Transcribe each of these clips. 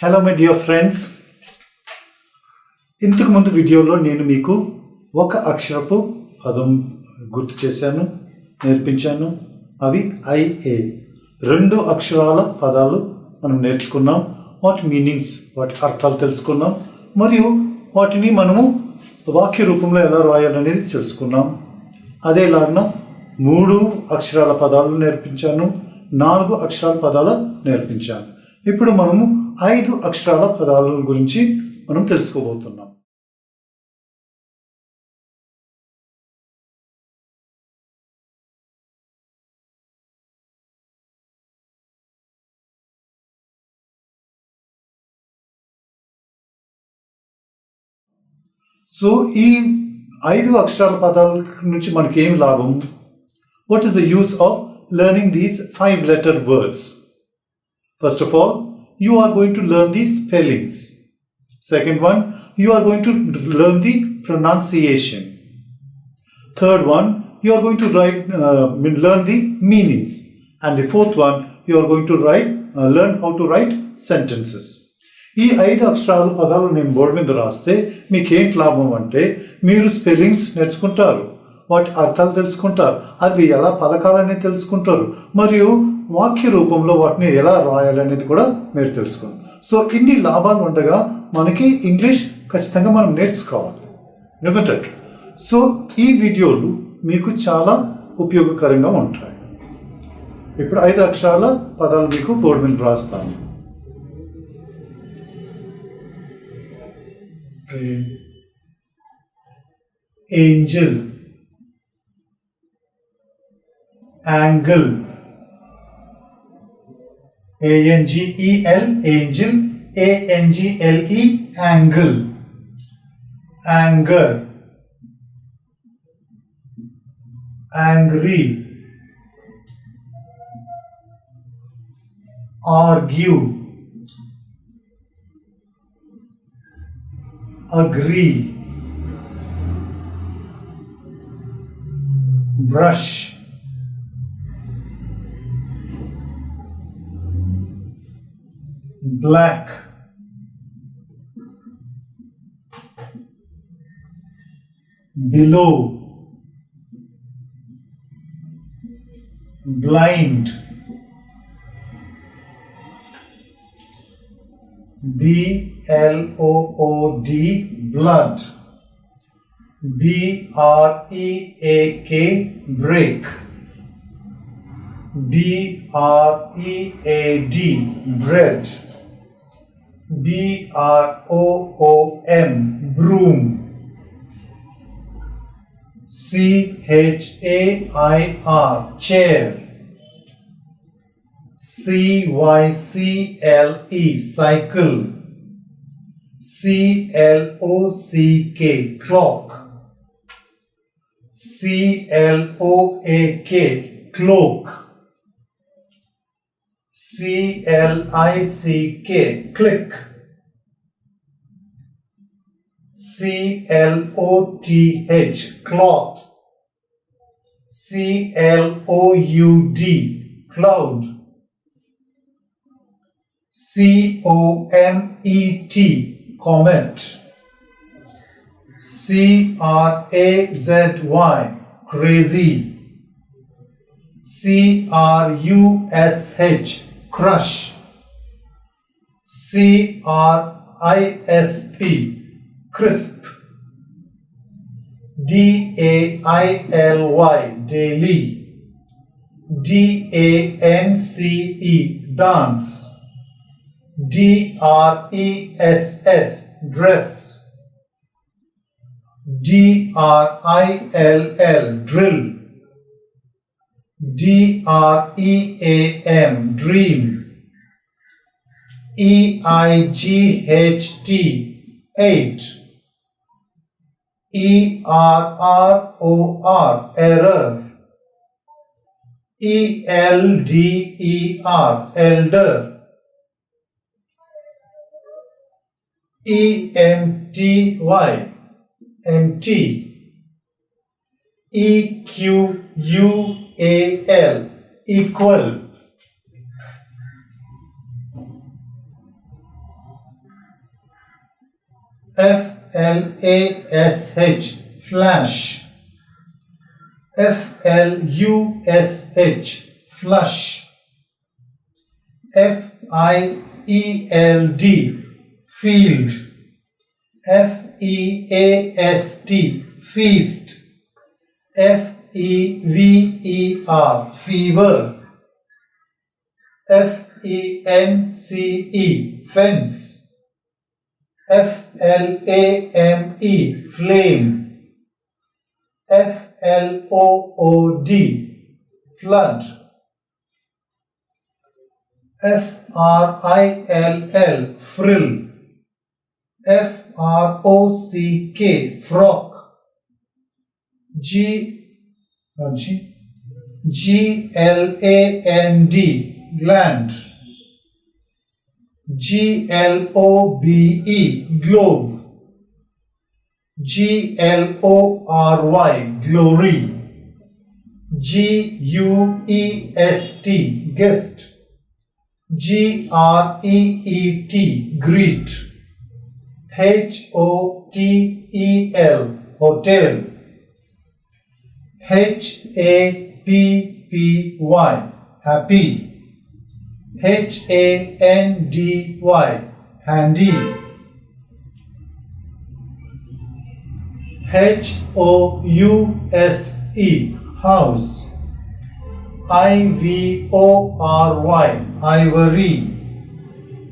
Hello my dear friends ఇంతకు ముందు వీడియోలో నేను మీకు ఒక అక్షరపు పదం గుర్తు చేశాను నేర్పించాను. అవి ఐఏ. రెండు అక్షరాల పదాలు మనం నేర్చుకున్నాం. వాటి మీనింగ్స్ వాటి అర్థాలు తెలుసుకున్నాం. మరియు వాటిని మనము వాక్య రూపంలో ఎలా రాయాలనేది తెలుసుకున్నాం. అదేలాగా మూడు అక్షరాల పదాలు నేర్పించాను నాలుగు అక్షరాల పదాలు నేర్పించాను. ఇప్పుడు మనము ఐదు అక్షరాల పదాల గురించి మనం తెలుసుకోబోతున్నాం. సో ఈ ఐదు అక్షరాల పదాల నుంచి మనకి ఏం లాభం? What is the use of learning these five letter words first of all you are going to learn the spellings. Second one, you are going to learn the pronunciation. Third one, you are going to write, uh, learn the meanings. And the fourth one, you are going to write, uh, learn how to write sentences. ఈ ఐదు అక్షరాలు పదాలు నేను board మీద రాస్తే మీకు ఏంటి లాభం అంటే మీరు స్పెల్లింగ్స్ నేర్చుకుంటారు వాటి అర్థాలు తెలుసుకుంటారు అవి ఎలా పలకాలని తెలుసుకుంటారు మరియు వాక్య రూపంలో వాటిని ఎలా రాయాలనేది కూడా మీరు తెలుసుకోండి సో ఇన్ని లాభాలు ఉండగా మనకి ఇంగ్లీష్ ఖచ్చితంగా మనం నేర్చుకోవాలి నిజంటట్ సో ఈ వీడియోలు మీకు చాలా ఉపయోగకరంగా ఉంటాయి ఇప్పుడు ఐదు అక్షరాల పదాలు మీకు బోర్డు మీద రాస్తాను angel angle. A N G E L, angel. A N G L E, angle. Anger. Angry. Argue. Agree. brush black. Below. Blind. B L O O D blood. B R E A K break. B R E A D bread B R O O M broom. C H A I R chair. C Y C L E cycle. C L O C K clock. C L O A K cloak C L I C K. Click. C L O T H. Cloth C L O U D. Cloud. C O M E T. Comet. C R A Z Y. Crazy. C R U S H crush. C R I S P. Crisp. D A I L Y. Daily. D A N C E. Dance. D R E S S. Dress. D R I L L. Drill D R E A M dream. E I G H T eight. E R R O R error. E L D E R elder. E M T Y empty E Q U A L equal. F L A S H flash. F L U S H flush. F I E L D field. F E A S T feast. F E V E R fever. F E N C E fence. F L A M E flame. F L O O D flood. F R I L L frill. F R O C K frock. G G G L A N D gland G L O B E globe G L O R Y glory G U E S T guest G R E E T greet H O T E L hotel H A P P Y. Happy. H A N D Y. Handy. H O U S E. House. I V O R Y. Ivory.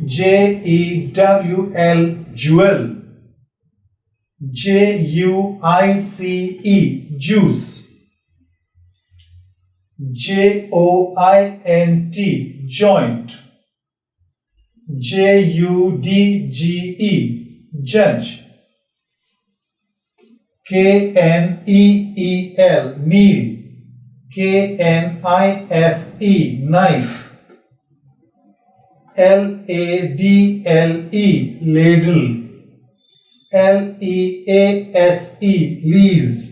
J E W L jewel. J U I C E. Juice J O I N T joint. J U D G E judge. K N E E L kneel K N I F E knife. L A D L E ladle. L E A S E lease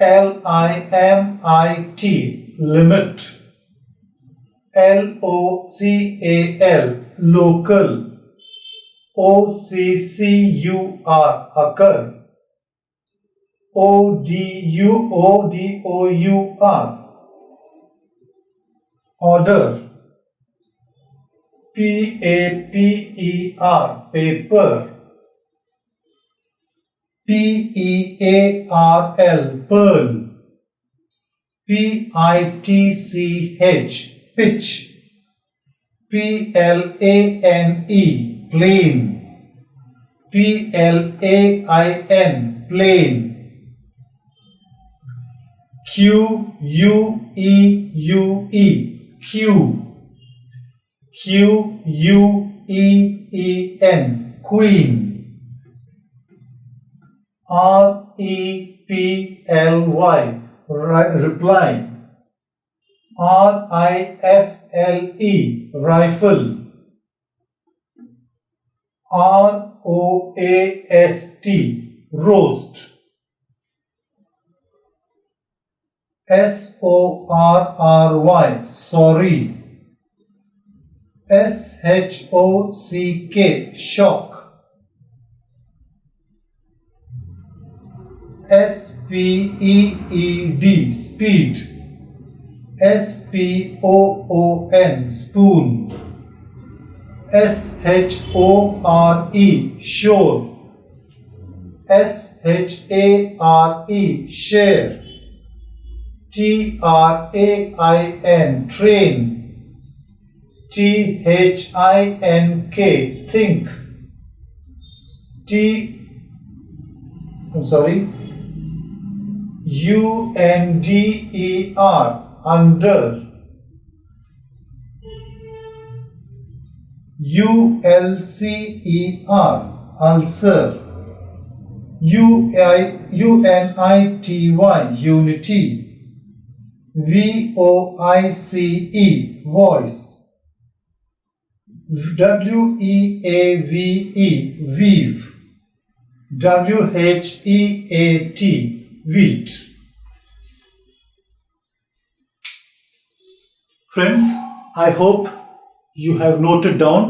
L I M I T limit. L O C A L local. O C C U R occur O D U O D O U R order. P A P E R paper P E A R L pearl. P I T C H pitch. P L A N E plane. P L A I N plane. Q U E U E Q. Q U E E N queen R E P L Y reply. R I F L E rifle. R O A S T roast. S O R R Y sorry. S H O C K shock S P E E D speed. S P O O N spoon. S H O R E shore S H A R E share. T R A I N train. T H I N K think. T I'm sorry U N D E R under. U L C E R ulcer. U I U N I T Y unity. V O I C E voice. W E A V E weave. W H E A T wheat Friends, I hope you have noted down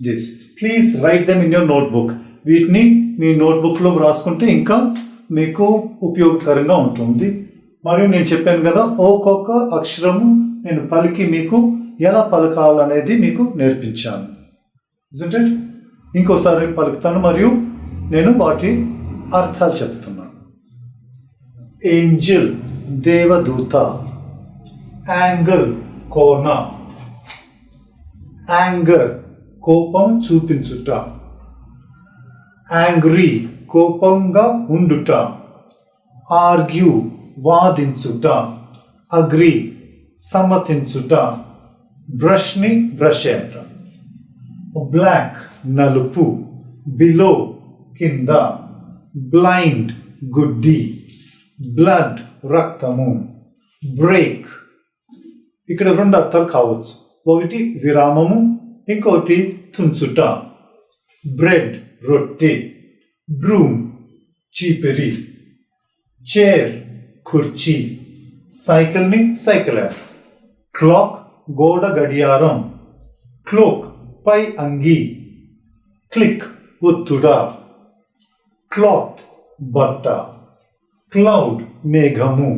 this. Please write them in your notebook. వీటిని మీ నోట్బుక్లో రాసుకుంటే ఇంకా మీకు ఉపయోగకరంగా ఉంటుంది. మరియు నేను చెప్పాను కదా ఒక్కొక్క అక్షరము నేను పలికి మీకు ఎలా పలకాలనేది మీకు నేర్పించాను. ఇంకోసారి పలుకుతాను మరియు నేను వాటి అర్థాలు చెప్తున్నాను. ఏంజల్ దేవదూత యాంగల్ కోన యాంగర్ కోపం చూపించుట. యాంగ్రీ కోపంగా ఉండుట. ఆర్గ్యూ వాదించుట. అగ్రి సమ్మతించుట. బ్రష్ని బ్రష్ అంటాం బ్లాక్ నలుపు. బిలో కింద. బ్లైండ్ గుడ్డి. బ్లడ్ రక్తము. బ్రేక్ ఇక్కడ రెండు అర్థాలు కావచ్చు. ఒకటి విరామము ఇంకొకటి తుంచుట. బ్రెడ్ రొట్టె. బ్రూమ్ చీపిరి. చైర్ కుర్చీ. సైకిల్ని సైకిల్ క్లాక్ గోడ గడియారం. క్లోక్ పై అంగి. క్లిక్ ఒత్తుడ. క్లాత్ బట్ట. క్లౌడ్ మేఘము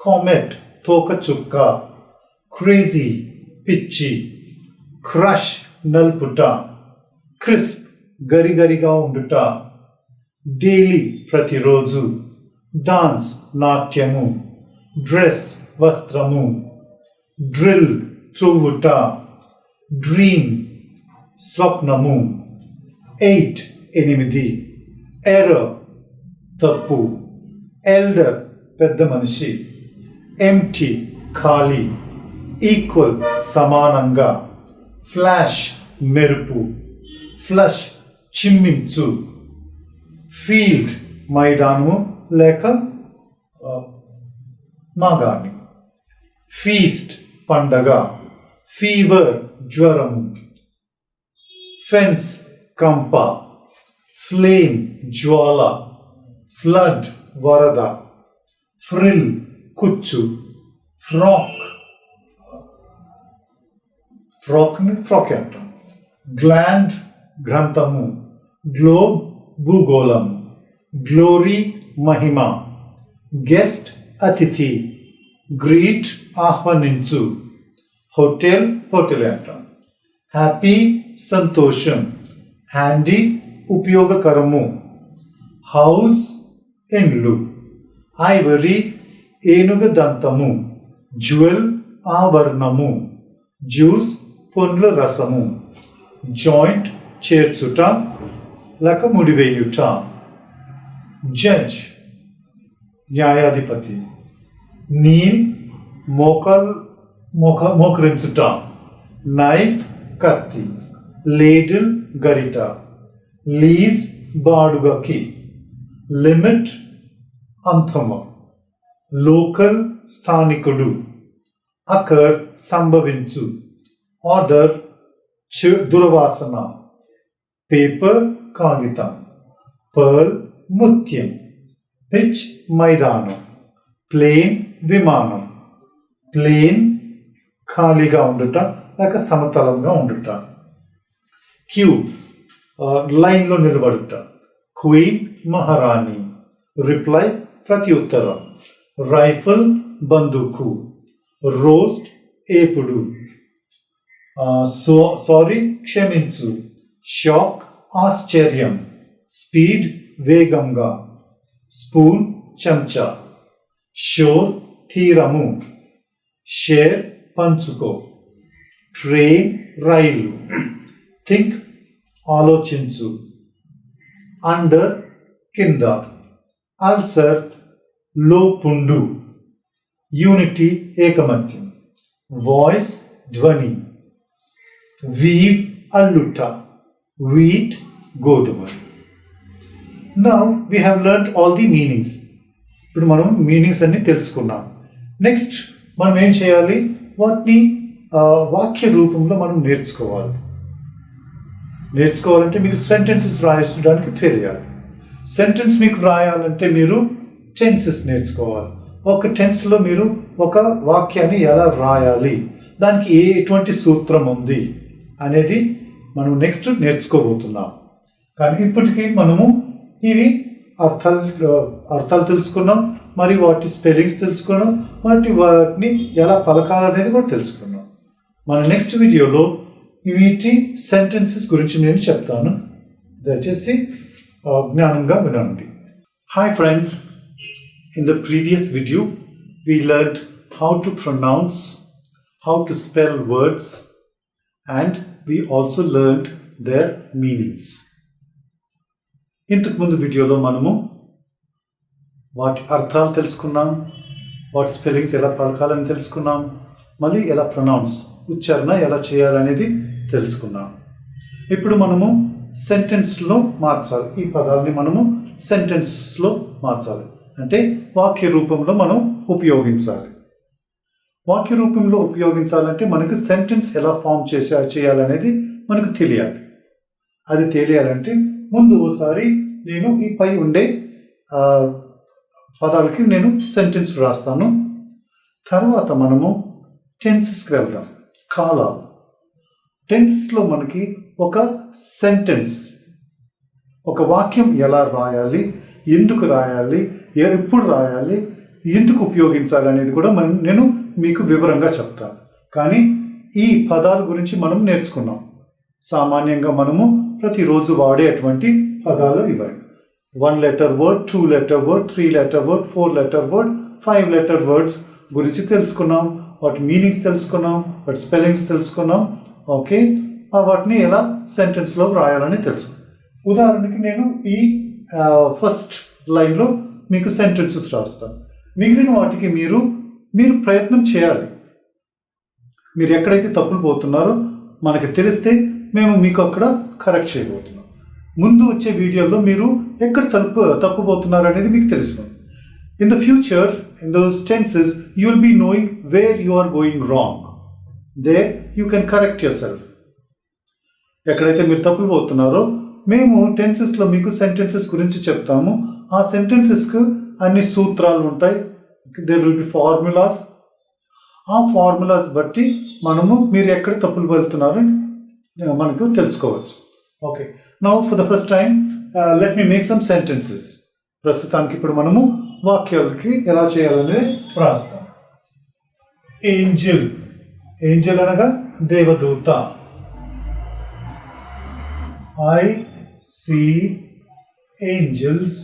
కామెట్ తోక చుక్క క్రేజీ పిచ్చి క్రష్ నల్పుట క్రిస్ప్ గరిగరిగా ఉండుట డైలీ ప్రతిరోజు డాన్స్ నాట్యము డ్రెస్ వస్త్రము డ్రిల్ త్రువ్వుట డ్రీమ్ స్వప్నము ఎయిట్ ఎనిమిది ఎర్రర్ తప్పు ఎల్డర్ పెద్ద మనిషి ఎంటీ ఖాళీ ఈక్వల్ సమానంగా ఫ్లాష్ మెరుపు ఫ్లష్ చిమ్మించు ఫీల్డ్ మైదానము లేక మాగాని ఫీస్ట్ పండగ ఫీవర్ జ్వరము ఫెన్స్ కంప ఫ్లేమ్ జ్వాల ఫ్లడ్ వరద ఫ్రిల్ కుచ్చు ఫ్రాక్. ఫ్రాక్ని ఫ్రాక్ అంటాం. గ్లాండ్ గ్రంథము గ్లోబ్ భూగోళం గ్లోరీ మహిమ గెస్ట్ అతిథి గ్రీట్ ఆహ్వానించు హోటల్ హోటల్ అంటాం. హ్యాపీ సంతోషం హ్యాండీ ఉపయోగకరము హౌస్ ఇండ్లు ఐవరీ ఏనుగు దంతము జ్యువెల్ ఆభరణము. జ్యూస్ పండ్ల రసము. జాయింట్ చేర్చుట. లక ముడివేయుట. జడ్జ్ న్యాయాధిపతి. నీల్ మోకల్ మోక మోకరించుట. నైఫ్ కత్తి. లేడిల్ గరిట. లీజ్ బాడుగకి. లిమిట్ అంతమ. లోకల్ స్థానికుడు అకర్ సంభవించు. ఆర్డర్ దుర్వాసన. పేపర్ కాగితం. పర్ల్ ముత్యం. పిచ్ మైదానం. ప్లేన్ విమానం. ప్లేన్ ఖాళీగా ఉండుట లేక సమతలంగా ఉండుట. క్యూ లైన్లో నిలబడుట. క్వీన్ మహారాణి రిప్లై ప్రతి ఉత్తరం రైఫిల్ బందూకు రోస్ట్ ఏపుడు ఆ, సో సారీ క్షమించు షాక్ ఆశ్చర్యం స్పీడ్ వేగంగా స్పూన్ చెంచా షోర్ తీరము షేర్ పంచుకో ట్రైన్ రైలు థింక్ ఆలోచించు అండర్ కింద. అల్సర్ లోపుండు. యూనిటీ ఏకమత్యం. వాయిస్ ధ్వని. వీవ్ అల్లుట. వీట్ గోధుమ. Now we have learn all the meanings ఇప్పుడు మనం మీనింగ్స్ అన్ని తెలుసుకున్నాం. నెక్స్ట్ మనం ఏం చేయాలి? వాటిని వాక్య రూపంలో మనం నేర్చుకోవాలి. నేర్చుకోవాలంటే మీకు సెంటెన్సెస్ రాయించడానికి తెలియాలి సెంటెన్స్ మీకు వ్రాయాలంటే మీరు టెన్సెస్ నేర్చుకోవాలి. ఒక టెన్స్లో మీరు ఒక వాక్యాన్ని ఎలా వ్రాయాలి? దానికి ఏ ఎటువంటి సూత్రం ఉంది? అనేది మనం నెక్స్ట్ నేర్చుకోబోతున్నాం. కానీ ఇప్పటికీ మనము ఇవి అర్థాలు అర్థాలు తెలుసుకున్నాం మరి వాటి స్పెల్లింగ్స్ తెలుసుకున్నాం వాటి వాటిని ఎలా పలకాలనేది కూడా తెలుసుకున్నాం. మన నెక్స్ట్ వీడియోలో వీటి సెంటెన్సెస్ గురించి నేను చెప్తాను. దయచేసి జ్ఞానంగా వినండి hi friends in the previous video we learned how to pronounce, how to spell words, and we also learned their meanings. ఇంతకు ముందు వీడియోలో మనము వాటి అర్థాలు తెలుసుకున్నాం వాటి స్పెల్లింగ్స్ ఎలా పలకాలని తెలుసుకున్నాం మళ్ళీ ఎలా ప్రొనౌన్స్ ఉచ్చారణ ఎలా చేయాలనేది తెలుసుకున్నాం ఇప్పుడు మనము సెంటెన్స్లో మార్చాలి. ఈ పదాలని మనము సెంటెన్స్లో మార్చాలి. అంటే వాక్య రూపంలో మనం ఉపయోగించాలి. వాక్య రూపంలో ఉపయోగించాలంటే మనకు సెంటెన్స్ ఎలా ఫామ్ చేసే చేయాలనేది మనకు తెలియాలి. అది తెలియాలంటే ముందు ఒకసారి నేను ఈ పై ఉండే పదాలకి నేను సెంటెన్స్ రాస్తాను తర్వాత మనము టెన్సెస్కి వెళ్దాం. కాలాలు టెన్సెస్లో మనకి ఒక సెంటెన్స్ ఒక వాక్యం ఎలా రాయాలి? ఎందుకు రాయాలి? ఎప్పుడు రాయాలి? ఎందుకు ఉపయోగించాలి అనేది కూడా మనం నేను మీకు వివరంగా చెప్తాను కానీ ఈ పదాల గురించి మనం నేర్చుకున్నాం. సామాన్యంగా మనము ప్రతిరోజు వాడేటువంటి పదాలు ఇవ్వండి one letter word two letter word three letter word four letter word five letter words గురించి తెలుసుకున్నాం. వాటి మీనింగ్స్ తెలుసుకున్నాం. వాటి స్పెల్లింగ్స్ తెలుసుకున్నాం. ఓకే వాటిని ఎలా సెంటెన్స్లో వ్రాయాలని తెలుసు. ఉదాహరణకి నేను ఈ ఫస్ట్ లైన్లో మీకు సెంటెన్సెస్ రాస్తాను. మిగిలిన వాటికి మీరు మీరు ప్రయత్నం చేయాలి. మీరు ఎక్కడైతే తప్పులు పోతున్నారో మనకి తెలిస్తే మేము మీకు అక్కడ కరెక్ట్ చేయబోతున్నాం. ముందు వచ్చే వీడియోలో మీరు ఎక్కడ తప్పు తప్పుపోతున్నారు అనేది మీకు తెలుస్తుంది. In the future in those tenses you will be knowing where you are going wrong then you can correct yourself ఎక్కడైతే మీరు తప్పులు పోతున్నారో మేము టెన్సెస్లో మీకు సెంటెన్సెస్ గురించి చెప్తాము. ఆ సెంటెన్సెస్కు అన్ని సూత్రాలు ఉంటాయి. దేర్ విల్ బి ఫార్ములాస్ ఆ ఫార్ములాస్ బట్టి మనము మీరు ఎక్కడ తప్పులు వెళ్తున్నారని మనకు తెలుసుకోవచ్చు. Okay now for the first time let me make some sentences ప్రస్తుతానికి ఇప్పుడు మనము వాక్యాలకి ఎలా చేయాలనేది రాస్తాం ఏంజిల్ ఏంజిల్ అనగా దేవదూత. I see angels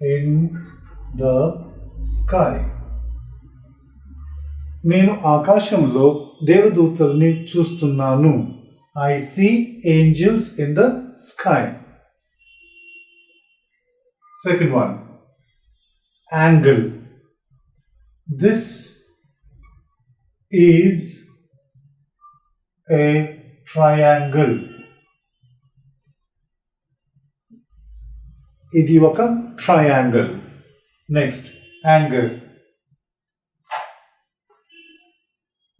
in the sky నేను ఆకాశంలో దేవదూతల్ని చూస్తున్నాను I see angels in the sky second one angle this is a triangle ఇది ఒక triangle next angle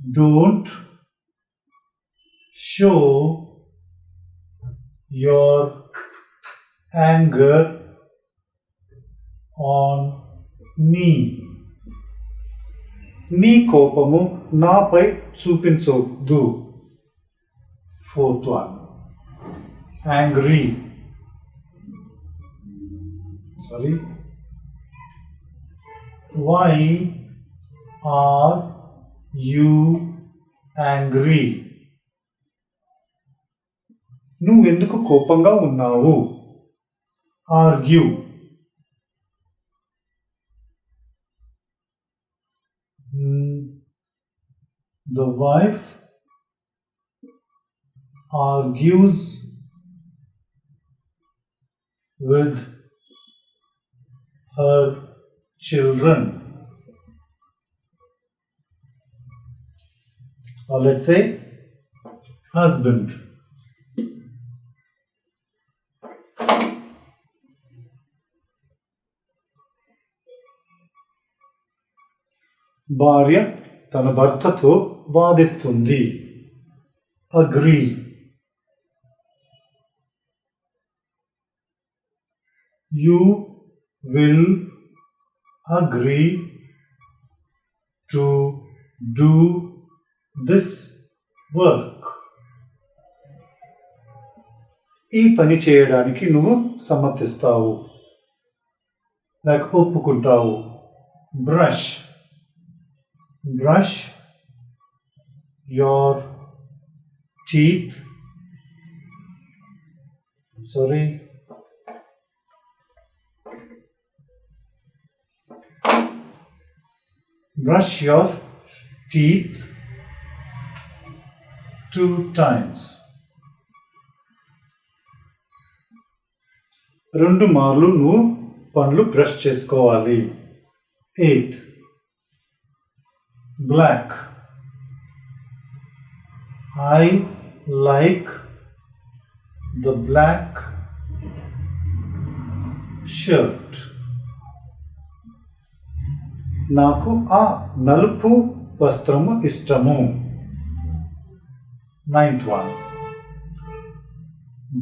don't show your anger on me నీ కోపము నాపై చూపించొద్దు fourth one angry sorry why are you angry నువ్వు ఎందుకు కోపంగా ఉన్నావు argue the wife Argues with her children. Or let's say, husband. భార్య తన భర్తతో వాదిస్తుంది agree you will agree to do this work. ఈ పని చేయడానికి నువ్వు సమ్మతిస్తావు లేక ఒప్పుకుంటావు brush brush your teeth sorry brush your teeth two times రెండు మార్లు నువ్వు పండ్లు బ్రష్ చేసుకోవాలి eighth black I like the black shirt. నాకు ఆ నలుపు వస్త్రము ఇష్టము. Ninth one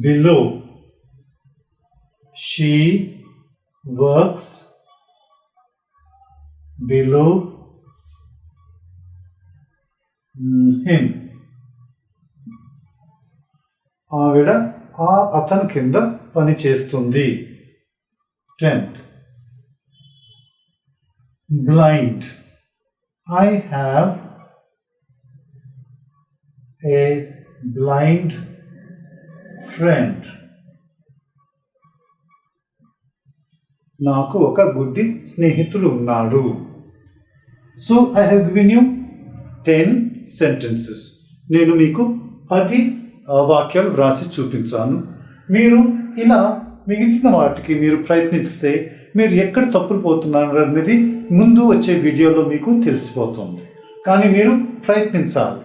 below she works below him ఆవిడ ఆ అతని కింద పని చేస్తుంది tenth blind I have a blind friend నాకు ఒక గుడ్డి స్నేహితుడు ఉన్నాడు. So I have given you ten sentences నేను మీకు పది వాక్యాలు వ్రాసి చూపించాను. మీరు ఇలా మిగిలిన వాటికి మీరు ప్రయత్నిస్తే మీరు ఎక్కడ తప్పులు పోతున్నారు అనేది ముందు వచ్చే వీడియోలో మీకు తెలిసిపోతుంది. కానీ మీరు ప్రయత్నించాలి.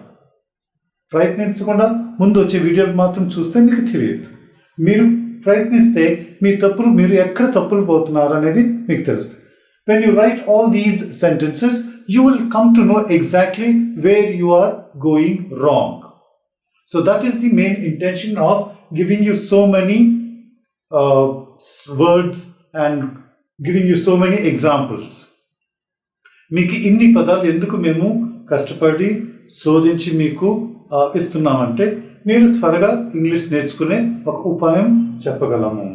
ప్రయత్నించకుండా ముందు వచ్చే వీడియోలు మాత్రం చూస్తే మీకు తెలియదు. మీరు ప్రయత్నిస్తే మీ తప్పులు మీరు ఎక్కడ తప్పులు పోతున్నారు అనేది మీకు తెలుస్తుంది. When you write all these sentences you will come to know exactly where you are going wrong so that is the main intention of giving you so many words and giving you so many examples. మీకు ఇన్ని పదాలు ఎందుకు మేము కష్టపడి శోధించి మీకు ఇస్తున్నామంటే మీరు త్వరగా ఇంగ్లీష్ నేర్చుకునే ఒక ఉపాయం చెప్పగలము.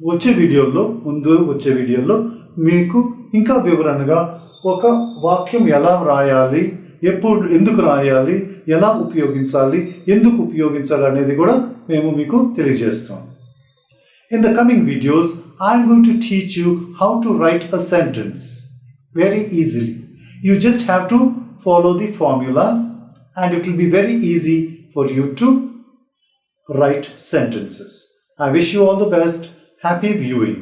వచ్చే వీడియోలో ముందు వచ్చే వీడియోలో మీకు ఇంకా వివరణగా ఒక వాక్యం ఎలా వ్రాయాలి ఎప్పుడు ఎందుకు రాయాలి ఎలా ఉపయోగించాలి ఎందుకు ఉపయోగించాలి అనేది కూడా మేము మీకు తెలియజేస్తాం. In the coming videos I'm going to teach you how to write a sentence very easily. You just have to follow the formulas and it will be very easy for you to write sentences. I wish you all the best. Happy viewing.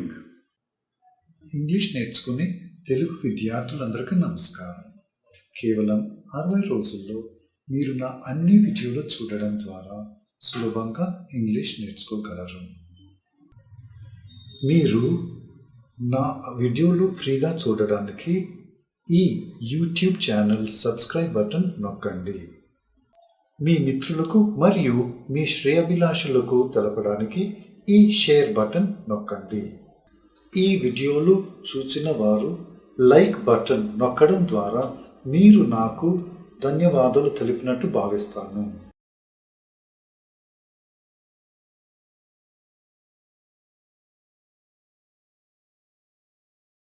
English నేర్చుకునే తెలుగు విద్యార్థులందరికీ నమస్కారం కేవలం అరవై రోజుల్లో మీరు నా అన్ని వీడియోలు చూడడం ద్వారా సులభంగా ఇంగ్లీష్ నేర్చుకోగలరు మీరు నా వీడియోలు ఫ్రీగా చూడడానికి ఈ యూట్యూబ్ ఛానల్ సబ్స్క్రైబ్ బటన్ నొక్కండి. మీ మిత్రులకు మరియు మీ శ్రేయభిలాషులకు తెలపడానికి ఈ షేర్ బటన్ నొక్కండి. ఈ వీడియోలు చూసిన వారు లైక్ బటన్ నొక్కడం ద్వారా మీరు నాకు ధన్యవాదాలు తెలిపినట్టు భావిస్తాను.